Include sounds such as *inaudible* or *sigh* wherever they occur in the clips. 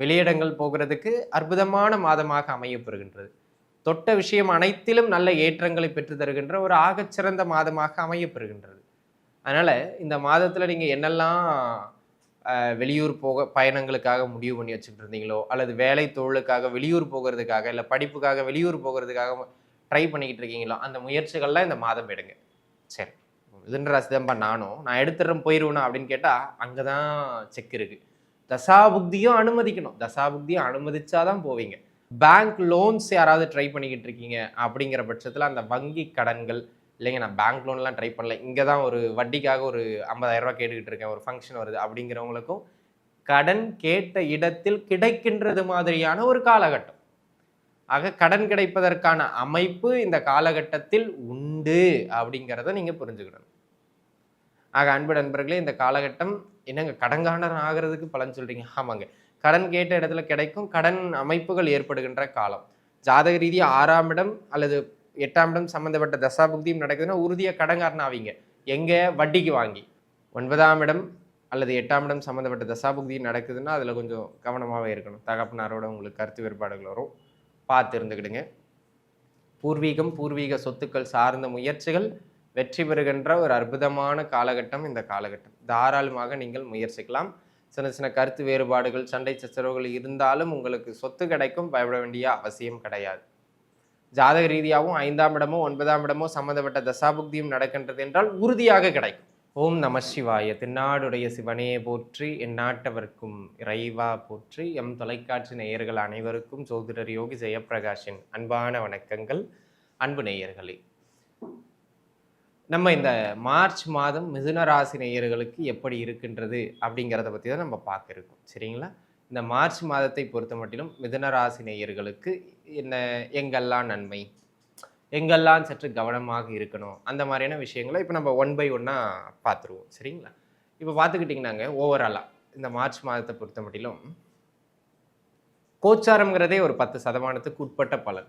வெளியிடங்கள் போகிறதுக்கு அற்புதமான மாதமாக அமையப்பெறுகின்றது. தொட்ட விஷயம் அனைத்திலும் நல்ல ஏற்றங்களை பெற்று தருகின்ற ஒரு ஆகச்சிறந்த மாதமாக அமையப்பெறுகின்றது. அதனால் இந்த மாதத்தில் நீங்கள் என்னெல்லாம் வெளியூர் போக பயணங்களுக்காக முடிவு பண்ணி வச்சுட்டு இருந்தீங்களோ அல்லது வேலை தொழிலுக்காக வெளியூர் போகிறதுக்காக இல்லை படிப்புக்காக வெளியூர் போகிறதுக்காக ட்ரை பண்ணிக்கிட்டு இருக்கீங்களோ அந்த முயற்சிகள்லாம் இந்த மாதம் எடுங்க. சரி. இதுன்ற ராசிதான்பா நானும். நான் எடுத்துடுறேன் போயிடுவேனா அப்படின்னு கேட்டால் அங்கே தான் செக் இருக்குது தசாபுக்தியும் அனுமதிக்கணும். தசாபுக்தியும் அனுமதிச்சாதான் போவீங்க. பேங்க் லோன்ஸ் யாராவது ட்ரை பண்ணிக்கிட்டு இருக்கீங்க அப்படிங்கிற பட்சத்தில் அந்த வங்கி கடன்கள் இல்லைங்க நான் பேங்க் லோன்லாம் ட்ரை பண்ணல. இங்கே தான் ஒரு வட்டிக்காக ஒரு ஐம்பதாயிரரூபா கேட்டுக்கிட்டு இருக்கேன். ஒரு ஃபங்க்ஷன் வருது அப்படிங்கிறவங்களுக்கும் கடன் கேட்ட இடத்தில் கிடைக்கின்றது மாதிரியான ஒரு காலகட்டம். ஆக கடன் கிடைப்பதற்கான அமைப்பு இந்த காலகட்டத்தில் உண்டு அப்படிங்கிறத நீங்கள் புரிஞ்சுக்கணும் ஆக அன்பு நண்பர்களே இந்த காலகட்டம் என்னங்க கடன்காரன் ஆகிறதுக்கு பலன் சொல்றீங்க? ஆமாங்க. கடன் கேட்ட இடத்துல கிடைக்கும் கடன் அமைப்புகள் ஏற்படுகின்ற காலம். ஜாதக ரீதியாக ஆறாம் இடம் அல்லது எட்டாம் இடம் சம்பந்தப்பட்ட தசாபுக்தியும் நடக்குதுன்னா உறுதியாக கடன்காரன் ஆவீங்க. எங்கே? வட்டிக்கு வாங்கி. ஒன்பதாம் இடம் அல்லது எட்டாம் இடம் சம்மந்தப்பட்ட தசாபுக்தியும் நடக்குதுன்னா அதில் கொஞ்சம் கவனமாகவே இருக்கணும். தகப்பனாரோட உங்களுக்கு கருத்து வேறுபாடுகள் வரும். பார்த்து இருந்துக்கிடுங்க. பூர்வீகம் பூர்வீக சொத்துக்கள் சார்ந்த முயற்சிகள் வெற்றி பெறுகின்ற ஒரு அற்புதமான காலகட்டம் இந்த காலகட்டம். தாராளமாக நீங்கள் முயற்சிக்கலாம். சின்ன சின்ன கருத்து வேறுபாடுகள் சண்டை சச்சரவுகள் இருந்தாலும் உங்களுக்கு சொத்து கிடைக்கும் பயப்பட வேண்டிய அவசியம் கிடையாது. ஜாதக ரீதியாகவும் ஐந்தாம் இடமோ ஒன்பதாம் இடமோ சம்பந்தப்பட்ட தசாபுக்தியும் நடக்கின்றது என்றால் உறுதியாக கிடைக்கும். ஓம் நம சிவாய. தென்னாடுடைய சிவனே போற்றி என் நாட்டவர்க்கும் இறைவா போற்றி. எம் தொலைக்காட்சி நேயர்கள் அனைவருக்கும் சோதிடர் யோகி ஜெயப்பிரகாஷின் அன்பான வணக்கங்கள். அன்பு நேயர்களே. நம்ம இந்த மார்ச் மாதம் மிதுன ராசி நேயர்களுக்கு எப்படி இருக்கின்றது அப்படிங்கிறத பற்றி தான் நம்ம பார்க்க இருக்கோம் சரிங்களா? இந்த மார்ச் மாதத்தை பொறுத்த மட்டிலும் மிதுன ராசி நேயர்களுக்கு என்ன எங்கெல்லாம் நன்மை எங்கெல்லாம் சற்று கவனமாக இருக்கணும் அந்த மாதிரியான விஷயங்களை இப்போ நம்ம ஒன் பை ஒன்னாக பார்த்துருவோம். சரிங்களா? இப்போ பார்த்துக்கிட்டிங்கன்னாங்க ஓவராலாக இந்த மார்ச் மாதத்தை பொறுத்த மட்டிலும் கோச்சாரங்கிறதே ஒரு பத்து சதமானத்துக்கு உட்பட்ட பலன்.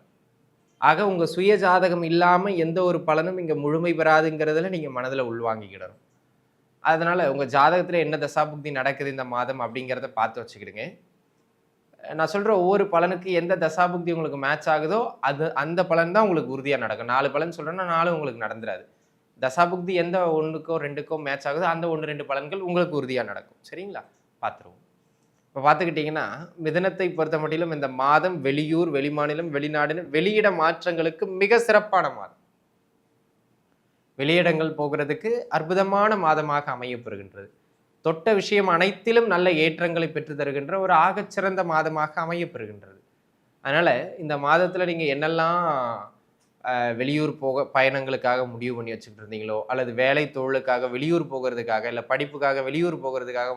ஆக உங்கள் சுய ஜாதகம் இல்லாமல் எந்த ஒரு பலனும் இங்கே முழுமை பெறாதுங்கிறதுல நீங்கள் மனதில் உள்வாங்கிக்கிடணும் அதனால் உங்கள் ஜாதகத்தில் என்ன தசாபுக்தி நடக்குது இந்த மாதம் அப்படிங்கிறத பார்த்து வச்சுக்கிடுங்க. நான் சொல்கிற ஒவ்வொரு பலனுக்கு எந்த தசாபுக்தி உங்களுக்கு மேட்ச் ஆகுதோ அது அந்த பலன் தான் உங்களுக்கு உறுதியாக நடக்கும். நாலு பலன் சொல்கிறேன்னா நாலு உங்களுக்கு நடந்துடாது தசாபுக்தி எந்த ஒன்றுக்கோ ரெண்டுக்கோ மேட்ச் ஆகுதோ அந்த ஒன்று ரெண்டு பலன்கள் உங்களுக்கு உறுதியாக நடக்கும். சரிங்களா? பார்த்துருவோம். இப்போ பார்த்துக்கிட்டிங்கன்னா மிதனத்தை பொறுத்த மட்டிலும் இந்த மாதம் வெளியூர் வெளிமாநிலம் வெளிநாடுன்னு வெளியிட மாற்றங்களுக்கு மிக சிறப்பான மாதம். வெளியிடங்கள் போகிறதுக்கு அற்புதமான மாதமாக அமையப்பெறுகின்றது. தொட்ட விஷயம் அனைத்திலும் நல்ல ஏற்றங்களை பெற்று தருகின்ற ஒரு ஆகச்சிறந்த மாதமாக அமையப்பெறுகின்றது. அதனால் இந்த மாதத்தில் நீங்கள் என்னெல்லாம் அஹ், வெளியூர் போக பயணங்களுக்காக முடிவு பண்ணி வச்சுக்கிட்டு இருந்தீங்களோ அல்லது வேலை தொழிலுக்காக வெளியூர் போகிறதுக்காக இல்லை படிப்புக்காக வெளியூர் போகிறதுக்காக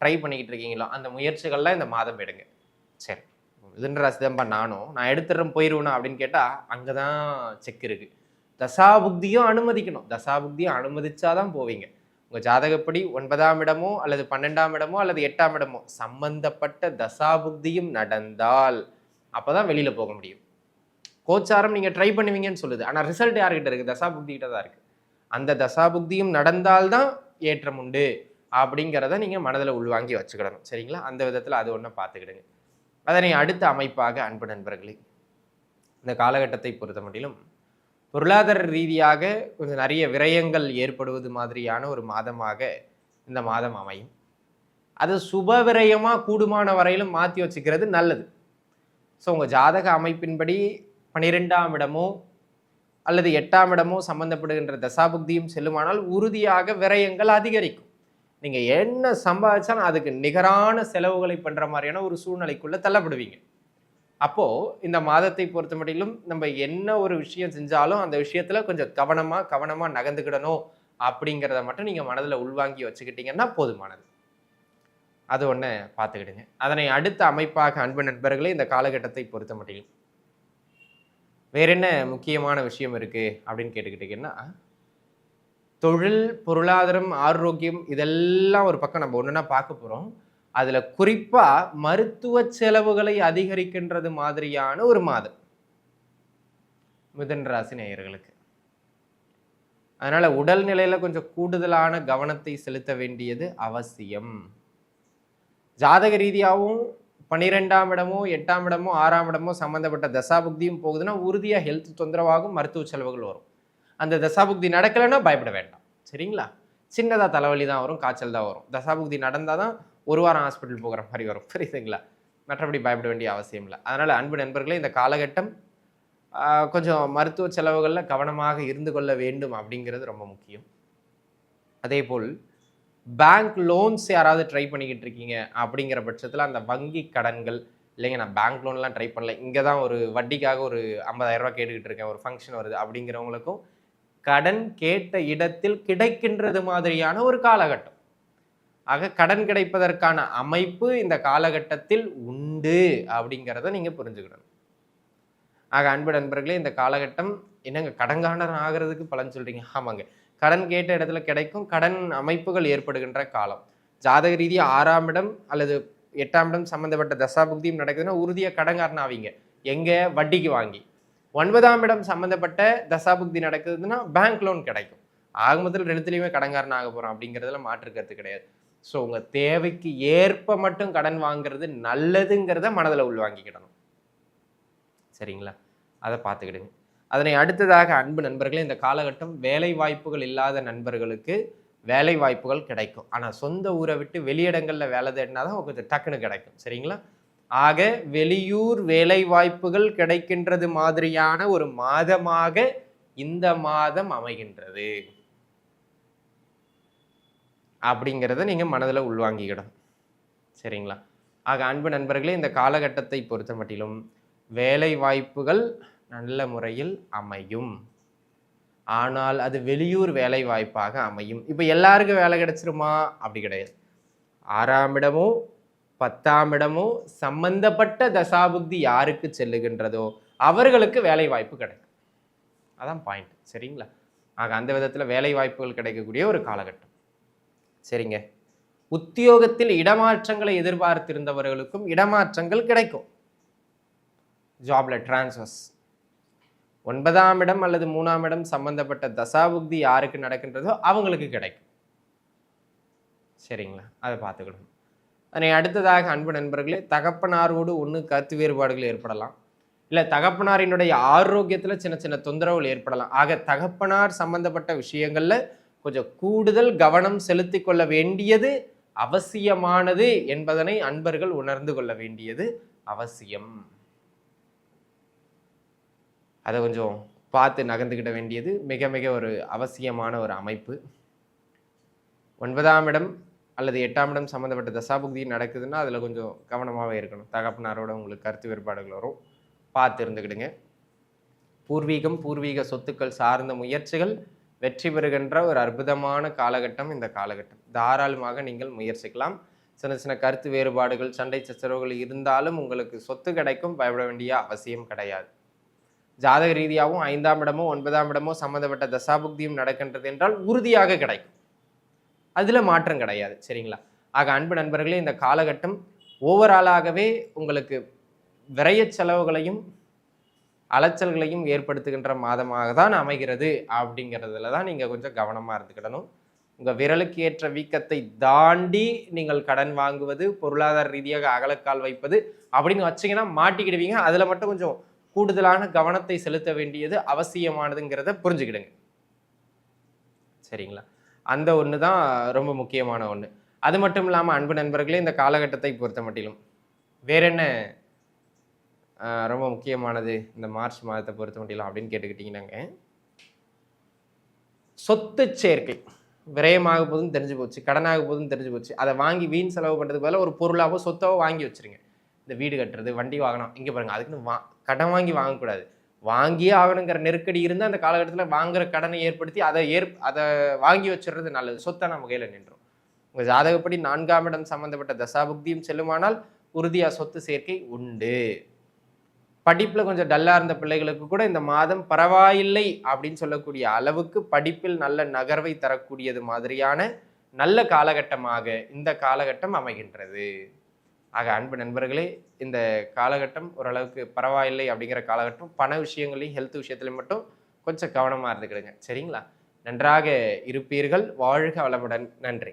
ட்ரை பண்ணிக்கிட்டு இருக்கீங்களோ அந்த முயற்சிகள்லாம் இந்த மாதம் எடுங்க சரி. இதுன்ற ராசிதான்பா நானும். நான் எடுத்துடுறேன் போயிடுவேனா அப்படின்னு கேட்டால் அங்கே தான் செக் இருக்குது தசாபுக்தியும் அனுமதிக்கணும். தசாபுக்தியும் அனுமதிச்சாதான் போவீங்க. உங்கள் ஜாதகப்படி ஒன்பதாம் இடமோ அல்லது பன்னெண்டாம் இடமோ அல்லது எட்டாம் இடமோ சம்பந்தப்பட்ட தசாபுக்தியும் நடந்தால் அப்போ தான் வெளியில் போக முடியும். கோச்சாரம் நீங்கள் ட்ரை பண்ணுவீங்கன்னு சொல்லுது. ஆனால் ரிசல்ட் யார்கிட்ட இருக்குது தசாபுக்தி கிட்ட தான் இருக்குது அந்த தசாபுக்தியும் நடந்தால்தான் ஏற்றம் உண்டு. அப்படிங்கிறத நீங்கள் மனதில் உள்வாங்கி வச்சுக்கிடணும். சரிங்களா? அந்த விதத்தில் அது ஒன்று பார்த்துக்கிடுங்க அதனை அடுத்த அமைப்பாக அன்பு நண்பர்களே இந்த காலகட்டத்தை பொறுத்த முடியலும் பொருளாதார ரீதியாக கொஞ்சம் நிறைய விரயங்கள் ஏற்படுவது மாதிரியான ஒரு மாதமாக இந்த மாதம் அமையும். அது சுப விரயமாக கூடுமான வரையிலும் மாற்றி வச்சுக்கிறது நல்லது. ஸோ உங்கள் ஜாதக அமைப்பின்படி பன்னிரெண்டாம் இடமோ அல்லது எட்டாம் இடமோ சம்பந்தப்படுகின்ற தசாபுக்தியும் செல்லுமானால் உறுதியாக விரயங்கள் அதிகரிக்கும். நீங்கள் என்ன சம்பாதிச்சாலும் அதுக்கு நிகரான செலவுகளை பண்ணுற மாதிரியான ஒரு சூழ்நிலைக்குள்ளே தள்ளப்படுவீங்க. அப்போது இந்த மாதத்தை பொறுத்த மட்டிலும் நம்ம என்ன ஒரு விஷயம் செஞ்சாலும் அந்த விஷயத்தில் கொஞ்சம் கவனமாக கவனமாக நகர்ந்துக்கிடணும் அப்படிங்கிறத மட்டும் நீங்கள் மனதில் உள்வாங்கி வச்சுக்கிட்டீங்கன்னா போதுமானது. அது ஒன்று பார்த்துக்கிடுங்க. அதனை அடுத்த அமைப்பாக அன்பு நண்பர்களே இந்த காலகட்டத்தை பொறுத்த மட்டிலும். வேற என்ன முக்கியமான விஷயம் இருக்குது அப்படின்னு கேட்டுக்கிட்டிங்கன்னா தொழில் பொருளாதாரம் ஆரோக்கியம் இதெல்லாம் ஒரு பக்கம் நம்ம ஒன்றுனா பார்க்க போகிறோம் அதில் குறிப்பாக மருத்துவ செலவுகளை அதிகரிக்கின்றது மாதிரியான ஒரு மாதம். மிதன் ராசி நேயர்களுக்கு. அதனால் உடல்நிலையில் கொஞ்சம் கூடுதலான கவனத்தை செலுத்த வேண்டியது அவசியம். ஜாதக ரீதியாகவும் பன்னிரெண்டாம் இடமோ எட்டாம் இடமோ ஆறாம் இடமோ சம்மந்தப்பட்ட தசாபுக்தியும் போகுதுன்னா உறுதியாக ஹெல்த் தொந்தரவாகும் மருத்துவ செலவுகள் வரும். அந்த தசாபுக்தி நடக்கலைன்னா பயப்பட வேண்டாம். சரிங்களா? சின்னதாக தலைவலி தான் வரும் காய்ச்சல் தான் வரும். தசாபுக்தி நடந்தால் தான் ஒரு வாரம் ஹாஸ்பிட்டல் போகிற மாதிரி வரும். *laughs* புரியுதுங்களா? மற்றபடி பயப்பட வேண்டிய அவசியம் இல்லை. அதனால் அன்பு நண்பர்களே இந்த காலகட்டம் கொஞ்சம் மருத்துவ செலவுகளில் கவனமாக இருந்து கொள்ள வேண்டும் அப்படிங்கிறது ரொம்ப முக்கியம். அதே போல் பேங்க் லோன்ஸ் யாராவது ட்ரை பண்ணிக்கிட்டு இருக்கீங்க அப்படிங்கிற பட்சத்தில் அந்த வங்கி கடன்கள் இல்லைங்க நான் பேங்க் லோன்லாம் ட்ரை பண்ணல. இங்கே தான் ஒரு வட்டிக்காக ஒரு ஐம்பதாயிரரூபா கேட்டுக்கிட்டு இருக்கேன். ஒரு ஃபங்க்ஷன் வருது அப்படிங்கிறவங்களுக்கும் கடன் கேட்ட இடத்தில் கிடைக்கின்றது மாதிரியான ஒரு காலகட்டம். ஆக கடன் கிடைப்பதற்கான அமைப்பு இந்த காலகட்டத்தில் உண்டு அப்படிங்கிறத நீங்கள் புரிஞ்சுக்கணும். ஆக அன்பு நண்பர்களே இந்த காலகட்டம் என்னங்க கடன்காரன் ஆகிறதுக்கு பலன் சொல்கிறீங்க ஆமாங்க. கடன் கேட்ட இடத்துல கிடைக்கும் கடன் அமைப்புகள் ஏற்படுகின்ற காலம். ஜாதக ரீதியாக ஆறாம் இடம் அல்லது எட்டாம் இடம் சம்மந்தப்பட்ட தசாபுக்தியும் நடக்குதுன்னா உறுதியாக கடன்காரன் ஆவீங்க. எங்கே? வட்டிக்கு வாங்கி. ஒன்பதாம் இடம் சம்மந்தப்பட்ட தசாபுக்தி நடக்குதுன்னா பேங்க் லோன் கிடைக்கும். ஆகமத்தில் ரெண்டுத்துலேயுமே கடன்காரன் ஆக போகிறோம் அப்படிங்கிறதுல மாற்று கருத்து கிடையாது. ஸோ உங்கள் தேவைக்கு ஏற்ப மட்டும் கடன் வாங்குறது நல்லதுங்கிறத மனதில் உள்வாங்கிக்கிடணும் சரிங்களா? அதை பார்த்துக்கிடுங்க. அதனை அடுத்ததாக அன்பு நண்பர்களே இந்த காலகட்டம் வேலை வாய்ப்புகள் இல்லாத நண்பர்களுக்கு வேலை வாய்ப்புகள் கிடைக்கும். ஆனால் சொந்த ஊரை விட்டு வெளியிடங்களில் வேலை தேடினா தான் கொஞ்சம் டக்குன்னு கிடைக்கும். சரிங்களா? ஆக வெளியூர் வேலை வாய்ப்புகள் கிடைக்கின்றது மாதிரியான ஒரு மாதமாக இந்த மாதம் அமைகின்றது. அப்படிங்கிறத நீங்கள் மனதில் உள்வாங்கிக்கிடணும். சரிங்களா? ஆக அன்பு நண்பர்களே இந்த காலகட்டத்தை பொறுத்த மட்டிலும் வேலை வாய்ப்புகள் நல்ல முறையில் அமையும். ஆனால் அது வெளியூர் வேலை வாய்ப்பாக அமையும். இப்போ எல்லாருக்கும் வேலை கிடைச்சிருமா? அப்படி கிடையாது. ஆறாம் இடமோ பத்தாம் இடமோ சம்பந்தப்பட்ட தசாபுக்தி யாருக்கு செல்லுகின்றதோ அவர்களுக்கு வேலை வாய்ப்பு கிடைக்கும். அதான் பாயிண்ட் சரிங்களா? ஆக அந்த விதத்தில் வேலை வாய்ப்புகள் கிடைக்கக்கூடிய ஒரு காலகட்டம். சரிங்க? உத்தியோகத்தில் இடமாற்றங்களை எதிர்பார்த்திருந்தவர்களுக்கும் இடமாற்றங்கள் கிடைக்கும். ஜாப்ல டிரான்ஸ்ஃபர்ஸ் ஒன்பதாம் இடம் அல்லது மூணாம் இடம் சம்பந்தப்பட்ட தசாபுக்தி யாருக்கு நடக்கின்றதோ அவங்களுக்கு கிடைக்கும். சரிங்களா? அதை பார்த்துக்கணும். அதனை அடுத்ததாக அன்பு நண்பர்களே தகப்பனாரோடு ஒன்று கருத்து வேறுபாடுகள் ஏற்படலாம். இல்லை தகப்பனாரினுடைய ஆரோக்கியத்தில் சின்ன சின்ன தொந்தரவுகள் ஏற்படலாம். ஆக தகப்பனார் சம்பந்தப்பட்ட விஷயங்களில் கொஞ்சம் கூடுதல் கவனம் செலுத்தி கொள்ள வேண்டியது அவசியமானது என்பதனை அன்பர்கள் உணர்ந்து கொள்ள வேண்டியது அவசியம். அதை கொஞ்சம் பார்த்து நகர்ந்துக்கிட வேண்டியது மிக மிக ஒரு அவசியமான ஒரு அமைப்பு. ஒன்பதாம் இடம் அல்லது எட்டாம் இடம் சம்மந்தப்பட்ட தசாபுக்தி நடக்குதுன்னா அதில் கொஞ்சம் கவனமாகவே இருக்கணும். தகப்பனாரோட உங்களுக்கு கருத்து வேறுபாடுகள் வரும். பார்த்து இருந்துக்கிடுங்க. பூர்வீகம் பூர்வீக சொத்துக்கள் சார்ந்த முயற்சிகள் வெற்றி பெறுகின்ற ஒரு அற்புதமான காலகட்டம் இந்த காலகட்டம். தாராளமாக நீங்கள் முயற்சிக்கலாம். சின்ன சின்ன கருத்து வேறுபாடுகள் சண்டை சச்சரவுகள் இருந்தாலும் உங்களுக்கு சொத்து கிடைக்கும் பயப்பட வேண்டிய அவசியம் கிடையாது. ஜாதக ரீதியாகவும் ஐந்தாம் இடமோ ஒன்பதாம் இடமோ சம்மந்தப்பட்ட தசாபுக்தியும் நடக்கின்றது என்றால் உறுதியாக கிடைக்கும். அதில் மாற்றம் கிடையாது சரிங்களா? ஆக அன்பு நண்பர்களே இந்த காலகட்டம் ஓவராலாகவே உங்களுக்கு விரைய செலவுகளையும் அலைச்சல்களையும் ஏற்படுத்துகின்ற மாதமாக தான் அமைகிறது அப்படிங்கிறதுல தான் நீங்கள் கொஞ்சம் கவனமாக இருந்துக்கிடணும். உங்கள் விரலுக்கு ஏற்ற வீக்கத்தை தாண்டி நீங்கள் கடன் வாங்குவது பொருளாதார ரீதியாக அகலக்கால் வைப்பது அப்படின்னு வச்சீங்கன்னா மாட்டிக்கிடுவீங்க. அதில் மட்டும் கொஞ்சம் கூடுதலான கவனத்தை செலுத்த வேண்டியது அவசியமானதுங்கிறத புரிஞ்சுக்கிடுங்க. சரிங்களா? அந்த ஒன்று தான் ரொம்ப முக்கியமான ஒன்று அது மட்டும் இல்லாமல் அன்பு நண்பர்களே இந்த காலகட்டத்தை பொறுத்த மட்டிலும் வேற என்ன ரொம்ப முக்கியமானது இந்த மார்ச் மாதத்தை பொறுத்த மட்டிலும் அப்படின்னு கேட்டுக்கிட்டிங்கன்னாங்க. சொத்து சேர்க்கை. விரயமாக போதும் தெரிஞ்சு போச்சு கடனாக போதும் தெரிஞ்சு போச்சு. அதை வாங்கி வீண் செலவு பண்ணுறதுக்கு பதிலாக ஒரு பொருளாவோ சொத்தாவோ வாங்கி வச்சிருங்க. இந்த வீடு கட்டுறது வண்டி வாகனம் இங்கே பாருங்கள் அதுக்குன்னு வா கடன் வாங்கி வாங்கக்கூடாது. வாங்கியே ஆகணுங்கிற நெருக்கடி இருந்தால் அந்த காலகட்டத்தில் வாங்குற கடனை ஏற்படுத்தி அதை ஏற் அதை வாங்கி வச்சிடுறது நல்லது. சொத்தை நம்ம கையில் நின்றோம் உங்கள் ஜாதகப்படி நான்காம் இடம் சம்மந்தப்பட்ட தசாபுக்தியும் செல்லுமானால் உறுதியாக சொத்து சேர்க்கை உண்டு. படிப்பில் கொஞ்சம் டல்லாக இருந்த பிள்ளைகளுக்கு கூட இந்த மாதம் பரவாயில்லை அப்படின்னு சொல்லக்கூடிய அளவுக்கு படிப்பில் நல்ல நகர்வை தரக்கூடியது மாதிரியான நல்ல காலகட்டமாக இந்த காலகட்டம் அமைகின்றது. ஆக அன்பு நண்பர்களே இந்த காலகட்டம் ஓரளவுக்கு பரவாயில்லை அப்படிங்கிற காலகட்டம் பண விஷயங்களையும் ஹெல்த் விஷயத்துலையும் மட்டும் கொஞ்சம் கவனமாக இருந்துக்கிடுங்க. சரிங்களா? நன்றாக இருப்பீர்கள். வாழ்க வளமுடன். நன்றி.